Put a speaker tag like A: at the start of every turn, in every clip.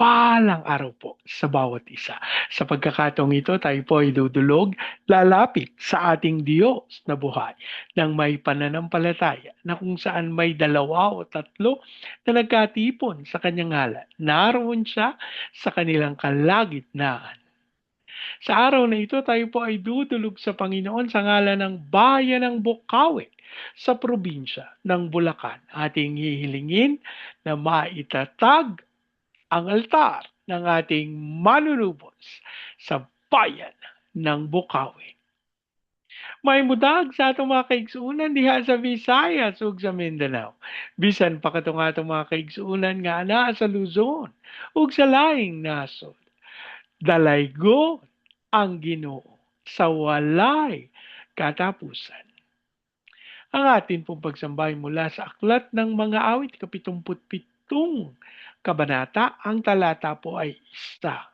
A: mapagpalang araw po sa bawat isa. Sa pagkakataong ito, tayo po ay dudulog, lalapit sa ating Diyos na buhay ng may pananampalataya na kung saan may dalawa o tatlo na nagkatipon sa kanyang ngalan. Naroon siya sa kanilang kalagitnaan. Sa araw na ito, tayo po ay dudulog sa Panginoon sa ngalan ng bayan ng Bukawi sa probinsya ng Bulacan. Ating hihilingin na maitatag ang altar ng ating manunubos sa bayan ng Bukawi. May mudag sa atong mga kaigsuunan diha sa Visayas ug sa Mindanao. Bisan pa katong atong mga kaigsuunan nga ana sa Luzon ug sa laing nasod. Dalaygo ang Ginoo sa walay katapusan. Ang atin pong pagsambay mula sa Aklat ng Mga Awit, kapitumputpitong kabanata, ang talata po ay isa.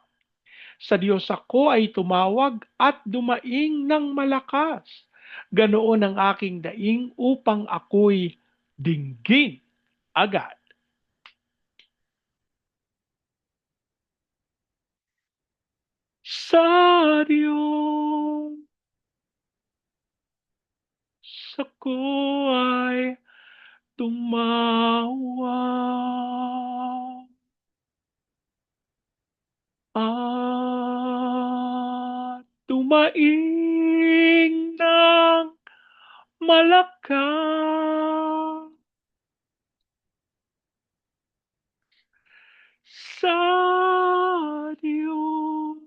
A: Sa Diyos ako ay tumawag at dumaing ng malakas. Ganoon ang aking daing upang ako'y dinggin agad. Sa Diyos ako ay tumawag at tumaing ng malakas. Sa Diyos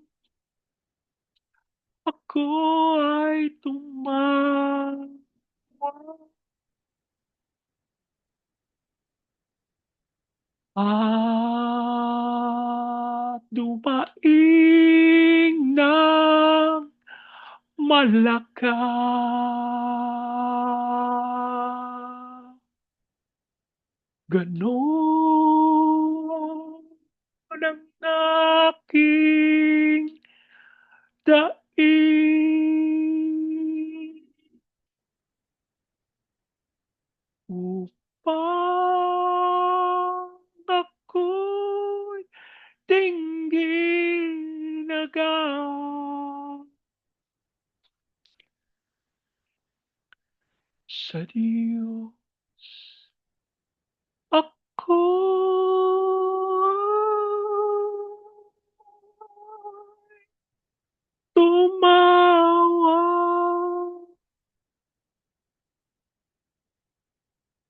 A: ako ay tumawag At dumaing ng malakas. Ganon ang aking daing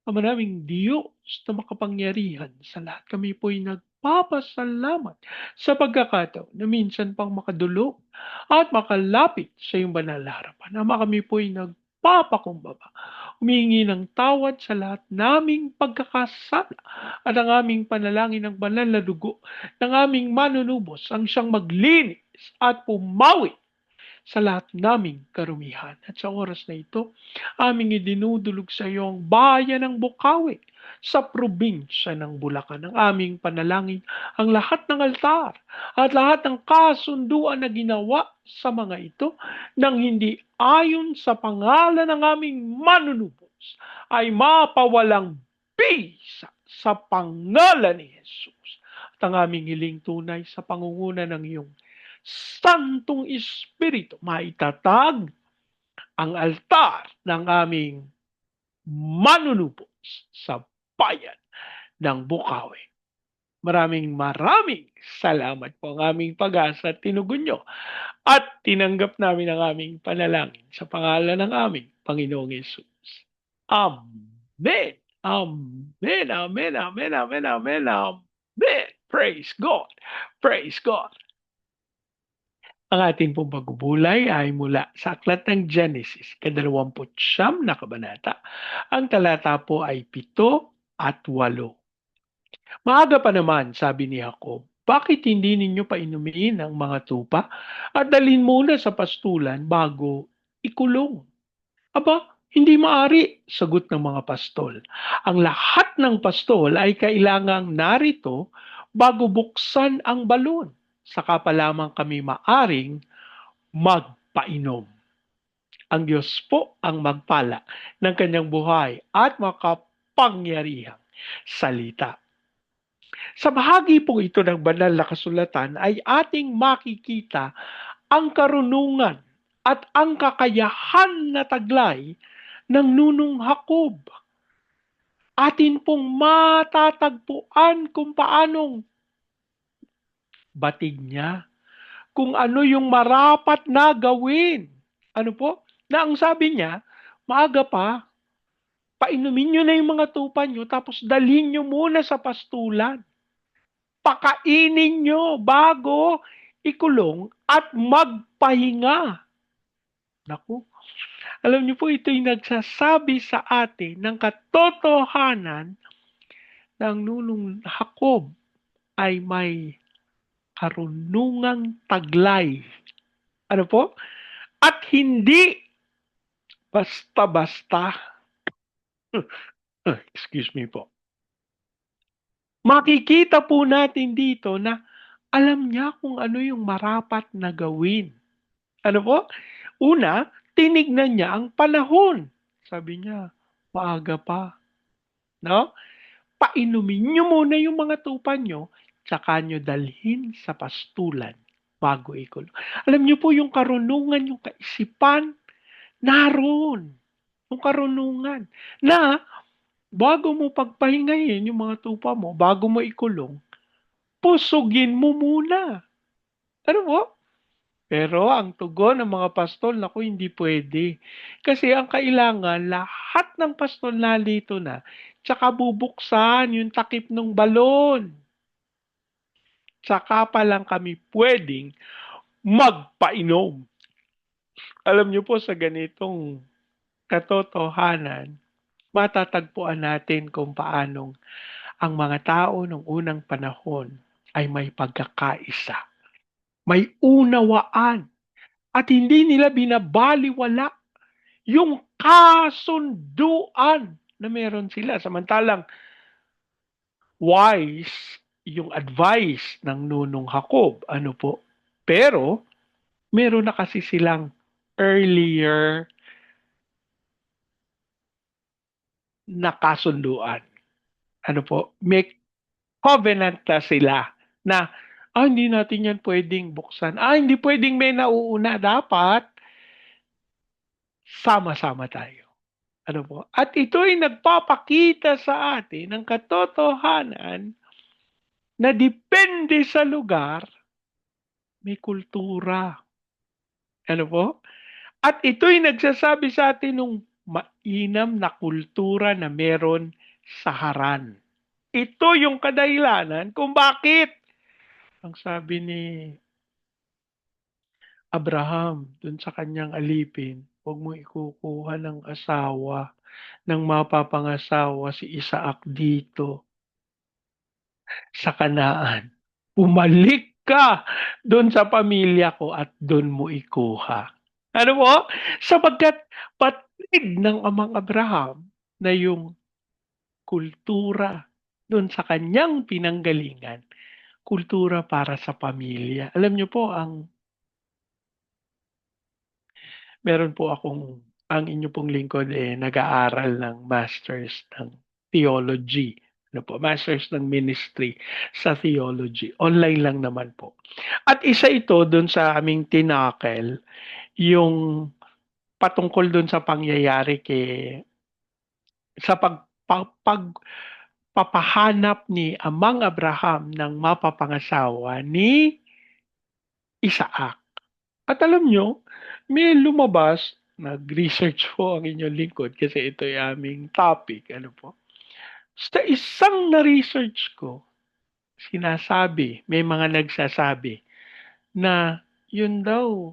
A: Ama naming Diyos na makapangyarihan sa lahat, kami po'y nagpapasalamat sa pagkakataon na minsan pang makadulog at makalapit sa iyong banal na harapan. Ama kami po'y nagpapakumbaba, humingi ng tawad sa lahat naming pagkakasala at ang aming panalangin ng banal na dugo ng aming manunubos ang siyang maglinis at pumawi sa lahat naming karumihan. At sa oras na ito, aming idinudulog sa iyo ang bayan ng Bukawi sa probinsya ng Bulacan. Ang aming panalangin ang lahat ng altar at lahat ng kasunduan na ginawa sa mga ito nang hindi ayon sa pangalan ng aming manunubos ay mapawalang bisa sa pangalan ni Jesus. At ang aming hiling tunay sa pangunguna ng iyong Santong Espiritu, maitatag ang altar ng aming manunubos sa bayan ng Bukawi. Maraming maraming salamat po ang aming pag-asa at tinugon nyo at tinanggap namin ang aming panalangin sa pangalan ng aming Panginoong Yesus. Amen. Amen. Amen. Amen. Amen. Amen. Amen. Praise God. Praise God. Ang ating pong pagbubulay ay mula sa aklat ng Genesis, kadalawamput siyam na kabanata. Ang talata po ay pito at walo. Maaga pa naman, sabi ni Jacob, bakit hindi ninyo painumin ang mga tupa at dalhin muna sa pastulan bago ikulong? Aba, Hindi maari, sagot ng mga pastol. Ang lahat ng pastol ay kailangang narito bago buksan ang balon. Saka pa lamang kami maaring magpainom. Ang Diyos po ang magpala ng kanyang buhay at makapangyarihang salita. Sa bahagi po ito ng banal na kasulatan ay ating makikita ang karunungan at ang kakayahan na taglay ng nunong Hakob. Atin pong matatagpuan kung paanong batig niya, kung ano yung marapat na gawin. Ano po? Na ang sabi niya, maaga pa, painumin nyo na yung mga tupa nyo, tapos dalhin nyo muna sa pastulan. Pakainin nyo bago ikulong at magpahinga. Naku, alam niyo po, ito'y nagsasabi sa atin ng katotohanan ng nunong Hakob ay may karunungang taglay. Ano po? At hindi basta-basta. Excuse me po. Makikita po natin dito na alam niya kung ano yung marapat na gawin. Ano po? Una, tinignan niya ang panahon. Sabi niya, maaga pa. No? Painumin niyo muna yung mga tupa niyo, tsaka niyo dalhin sa pastulan bago ikulong. Alam niyo po yung karunungan, yung kaisipan, naroon. Yung karunungan. Na, bago mo pagpahingahin yung mga tupa mo, bago mo ikulong, pusugin mo muna. Ano po? Pero ang tugon ng mga pastol, naku, hindi pwede. Kasi ang kailangan, lahat ng pastol nalito na, tsaka bubuksan yung takip ng balon. Tsaka pa lang kami pwedeng magpainom. Alam niyo po sa ganitong katotohanan, matatagpuan natin kung paanong ang mga tao ng unang panahon ay may pagkakaisa may unawaan at hindi nila binabaliwala yung kasunduan na meron sila. Samantalang wise yung advice ng nunong Hakob. Ano po? Pero meron na kasi silang earlier na kasunduan. Ano po? May covenant na sila na ah, hindi natin yan pwedeng buksan. Ah, hindi pwedeng may nauuna. Dapat, sama-sama tayo. Ano po? At ito ay nagpapakita sa atin ng katotohanan na depende sa lugar, may kultura. Ano po? At ito'y nagsasabi sa atin ng mainam na kultura na meron sa haran. Ito yung kadahilanan kung bakit ang sabi ni Abraham dun sa kanyang alipin, huwag mo ikukuha ng asawa ng mapapangasawa si Isaac dito sa kanaan. Pumalik ka doon sa pamilya ko at doon mo ikuha. Ano mo? Sapagkat patid ng amang Abraham na yung kultura doon sa kanyang pinanggalingan kultura para sa pamilya. Alam niyo po ang meron po akong ang inyo pong lingkod eh nag-aaral ng masters ng theology. Ano po, masters ng ministry sa theology. Online lang naman po. At isa ito doon sa aming tinakel, yung patungkol doon sa pangyayari kay sa pag, pag, pag papahanap ni Amang Abraham ng mapapangasawa ni Isaac. At alam nyo, may lumabas, nag-research po ang inyong lingkod kasi ito ay aming topic. Ano po? Sa isang na-research ko, sinasabi, may mga nagsasabi na yun daw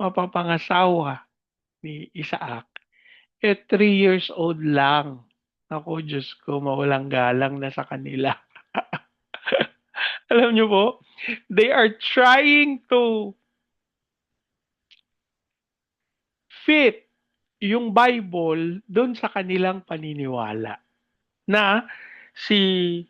A: mapapangasawa ni Isaac eh 3 years old lang. Ako, Diyos ko, mawalang galang na sa kanila. Alam niyo po, they are trying to fit yung Bible doon sa kanilang paniniwala na si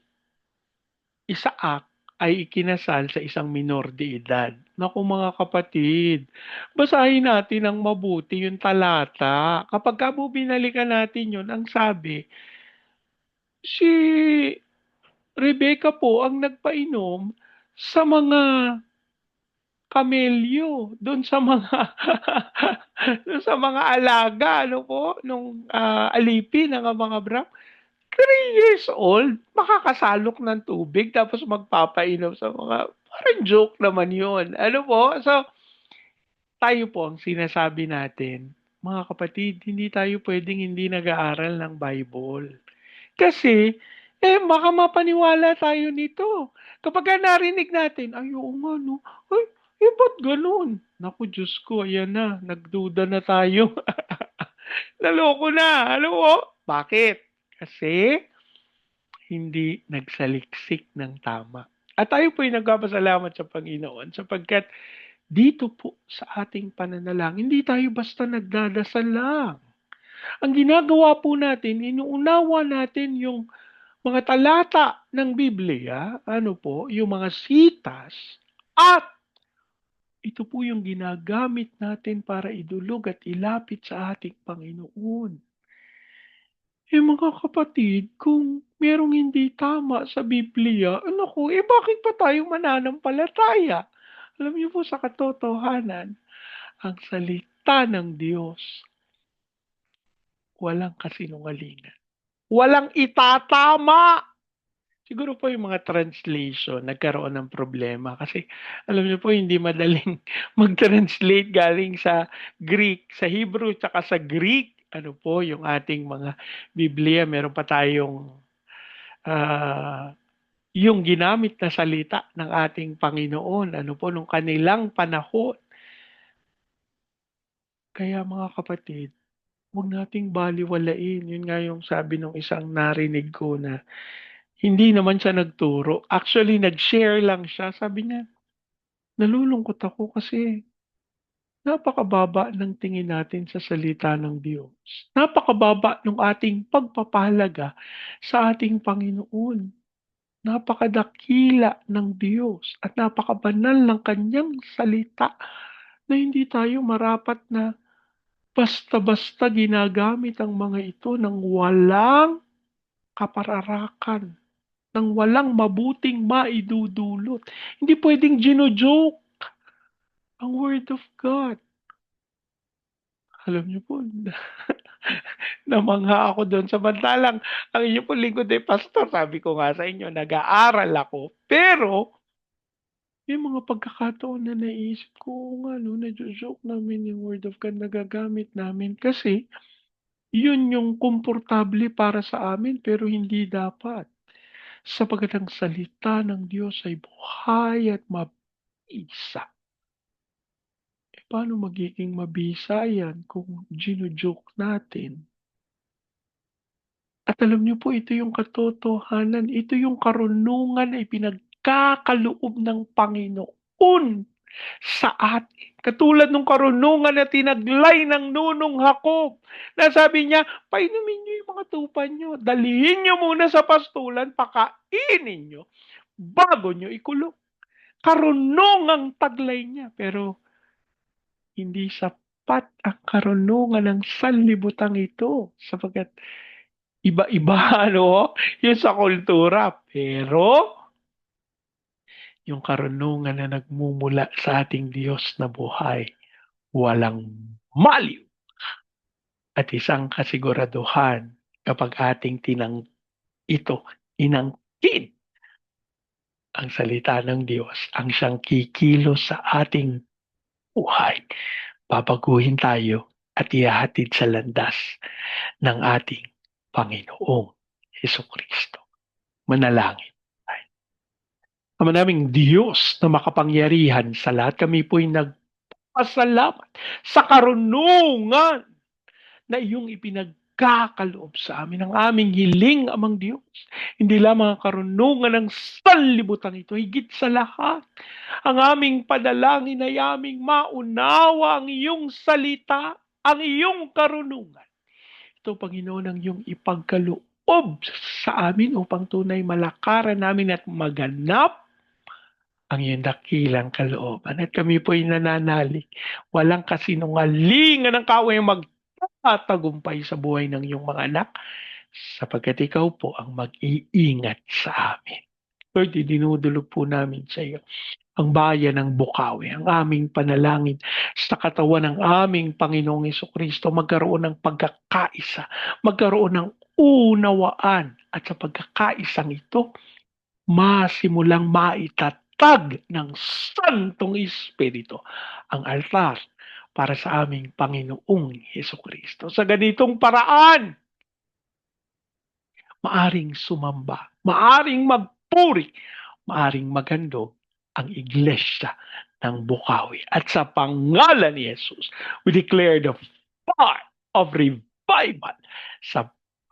A: Isaac ay ikinasal sa isang minor de edad. Naku mga kapatid, basahin natin ang mabuti yung talata. Kapag ka binalikan natin yun, ang sabi, si Rebecca po ang nagpainom sa mga kamelyo, doon sa mga doon sa mga alaga ano po nung uh, alipin ng mga bra. 3 years old, makakasalok ng tubig tapos magpapainom sa mga parang joke naman 'yon. Ano po? So tayo po ang sinasabi natin, mga kapatid, hindi tayo pwedeng hindi nag-aaral ng Bible. Kasi eh baka mapaniwala tayo nito. Kapag narinig natin, ay oo nga no, ay eh, ba't ganun? Naku, Diyos ko, ayan na, nagduda na tayo. Naloko na. Ano po? Bakit? Kasi hindi nagsaliksik ng tama. At tayo po ay nagpapasalamat sa Panginoon sapagkat dito po sa ating pananalang, hindi tayo basta nagdadasal lang. Ang ginagawa po natin, inuunawa natin yung mga talata ng Biblia, ano po, yung mga sitas, at ito po yung ginagamit natin para idulog at ilapit sa ating Panginoon. Eh mga kapatid, kung merong hindi tama sa Biblia, ano ko, eh bakit pa tayo mananampalataya? Alam niyo po sa katotohanan, ang salita ng Diyos, walang kasinungalingan. Walang itatama Siguro po yung mga translation nagkaroon ng problema kasi alam niyo po hindi madaling mag-translate galing sa Greek, sa Hebrew tsaka sa Greek. Ano po yung ating mga Biblia, meron pa tayong uh, yung ginamit na salita ng ating Panginoon, ano po nung kanilang panahon. Kaya mga kapatid, huwag nating baliwalain. Yun nga yung sabi ng isang narinig ko na hindi naman siya nagturo. Actually, nag-share lang siya. Sabi niya, nalulungkot ako kasi napakababa ng tingin natin sa salita ng Diyos. Napakababa ng ating pagpapahalaga sa ating Panginoon. Napakadakila ng Diyos at napakabanal ng kanyang salita na hindi tayo marapat na basta-basta ginagamit ang mga ito ng walang kapararakan ng walang mabuting maidudulot. Hindi pwedeng gino-joke ang Word of God. Alam niyo po, namangha ako doon. Samantalang, ang inyo po lingkod ay pastor, sabi ko nga sa inyo, nag-aaral ako. Pero, may mga pagkakataon na naisip ko, nga, no, na-joke namin yung Word of God na gagamit namin. Kasi, yun yung komportable para sa amin, pero hindi dapat sapagat ang salita ng Diyos ay buhay at mabisa. E paano magiging mabisa yan kung ginujoke natin? At alam niyo po, ito yung katotohanan, ito yung karunungan ay pinagkakaloob ng Panginoon sa atin. Katulad ng karunungan na tinaglay ng nunong Hakob. Na sabi niya, painumin niyo yung mga tupa niyo. Dalihin niyo muna sa pastulan, pakainin niyo, bago niyo ikulong. Karunungang taglay niya. Pero hindi sapat ang karunungan ng sanlibutan ito. Sapagat iba-iba, ano, yung sa kultura. Pero, yung karunungan na nagmumula sa ating Diyos na buhay, walang maliw. At isang kasiguraduhan kapag ating tinang ito inangkin ang salita ng Diyos, ang siyang kikilos sa ating buhay, babaguhin tayo at ihahatid sa landas ng ating Panginoong Heso Kristo. Manalangin. Ama naming Diyos na makapangyarihan sa lahat, kami po'y nagpasalamat sa karunungan na iyong ipinagkakaloob sa amin. Ang aming hiling, amang Diyos, hindi lamang ang karunungan ng sanlibutan ito, higit sa lahat. Ang aming padalangin ay aming maunawa ang iyong salita ang iyong karunungan. Ito, Panginoon, ang iyong ipagkaloob sa amin upang tunay malakaran namin at maganap ang iyong dakilang kalooban. At kami po ay nananalig. Walang kasinungalingan ng kaway magtatagumpay sa buhay ng iyong mga anak sapagkat ikaw po ang mag-iingat sa amin. Lord, dinudulog po namin sa iyo ang bayan ng Bukawi, ang aming panalangin sa katawan ng aming Panginoong Iso Kristo, magkaroon ng pagkakaisa, magkaroon ng unawaan at sa pagkakaisang ito, masimulang maitatag ng Santong Espiritu ang altar para sa aming Panginoong Heso Kristo. Sa ganitong paraan, maaring sumamba, maaring magpuri, maaring magandog ang iglesia ng Bukawi. At sa pangalan ni Jesus, we declare the fire of revival sa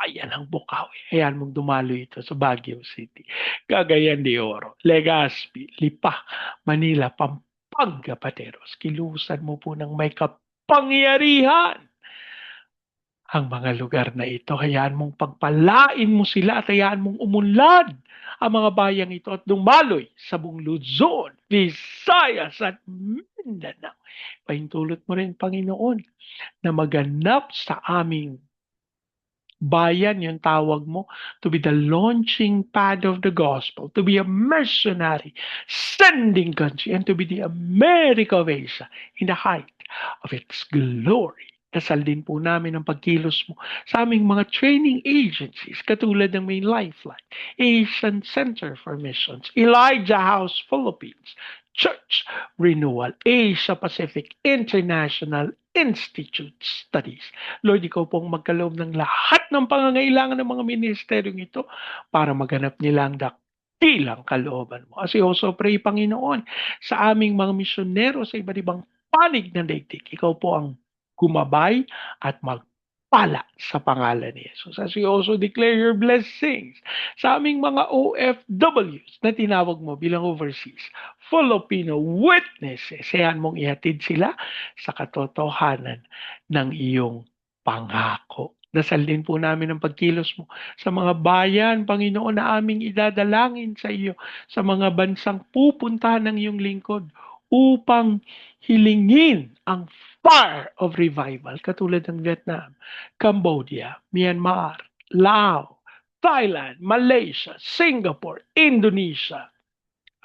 A: bayan ng Bukawi. Ayan mong dumalo ito sa Baguio City. Cagayan de Oro, Legazpi, Lipa, Manila, Pampanga, Pateros. Kilusan mo po ng may kapangyarihan ang mga lugar na ito. Hayaan mong pagpalain mo sila at hayaan mong umunlad ang mga bayang ito at dumaloy sa buong Luzon, Visayas at Mindanao. Pahintulot mo rin, Panginoon, na maganap sa aming bayan, yung tawag mo, to be the launching pad of the gospel, to be a mercenary, sending country, and to be the America of Asia in the height of its glory. Dasal din po namin ang pagkilos mo sa aming mga training agencies katulad ng Main Lifeline, Asian Center for Missions, Elijah House Philippines, Church Renewal, Asia Pacific International Institute Studies. Lord, ikaw pong magkaloob ng lahat ng pangangailangan ng mga ministeryong ito para maganap nila ang dakilang kalooban mo. As we also pray, Panginoon, sa aming mga misyonero sa iba't ibang panig ng daigdig. Ikaw po ang gumabay at magpala sa pangalan ni Jesus. As we also declare your blessings sa aming mga OFWs na tinawag mo bilang overseas, Filipino witnesses, sayan mong ihatid sila sa katotohanan ng iyong pangako. Dasal din po namin ang pagkilos mo sa mga bayan, Panginoon, na aming idadalangin sa iyo, sa mga bansang pupuntahan ng iyong lingkod upang hilingin ang fire of revival katulad ng Vietnam, Cambodia, Myanmar, Laos, Thailand, Malaysia, Singapore, Indonesia,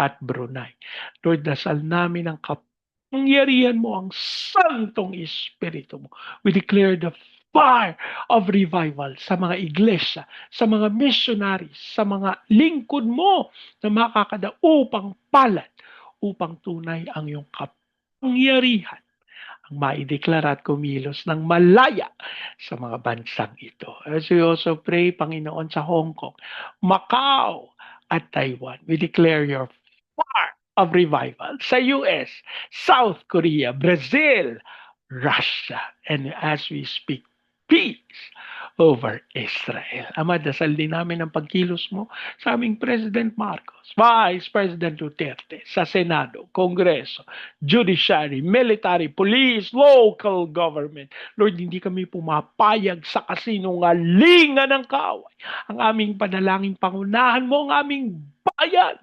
A: at Brunei. Lord, dasal namin ang kapangyarihan mo, ang santong espiritu mo. We declare the fire of revival sa mga iglesia, sa mga missionaries, sa mga lingkod mo na makakada upang palat, upang tunay ang iyong kapangyarihan ang maideklara at kumilos ng malaya sa mga bansang ito. As we also pray, Panginoon, sa Hong Kong, Macau, at Taiwan, we declare your fire of revival sa US, South Korea, Brazil, Russia, and as we speak, peace over Israel. Ama, dasal din namin ang pagkilos mo sa aming President Marcos, Vice President Duterte, sa Senado, Kongreso, Judiciary, Military, Police, Local Government. Lord, hindi kami pumapayag sa kasinungalingan ng kaaway. Ang aming panalangin, pangunahan mo ang aming bayan.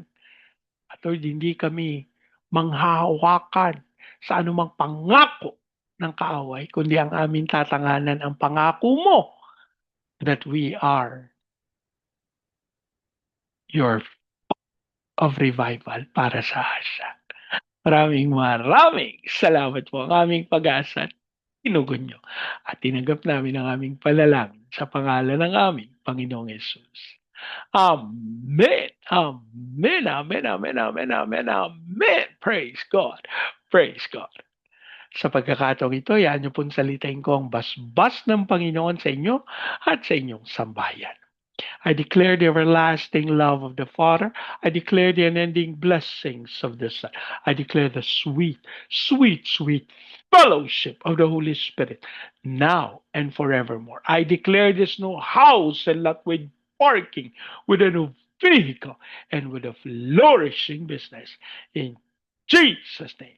A: At Lord, hindi kami manghahawakan sa anumang pangako ng kaaway, kundi ang aming tatanganan ang pangako mo that we are your of revival para sa Asya. Maraming maraming salamat po ang aming pag-asa tinugon nyo at tinanggap namin ang aming palalangin sa pangalan ng aming Panginoong Yesus. Amen. Amen. Amen. Amen. Amen. Amen. Amen. Praise God. Praise God. Sa pagkakataong ito, yan niyo pong salitain ko ang basbas ng Panginoon sa inyo at sa inyong sambayan. I declare the everlasting love of the Father. I declare the unending blessings of the Son. I declare the sweet, sweet, sweet fellowship of the Holy Spirit now and forevermore. I declare this new house and lot with parking, with a new vehicle, and with a flourishing business. In Jesus' name.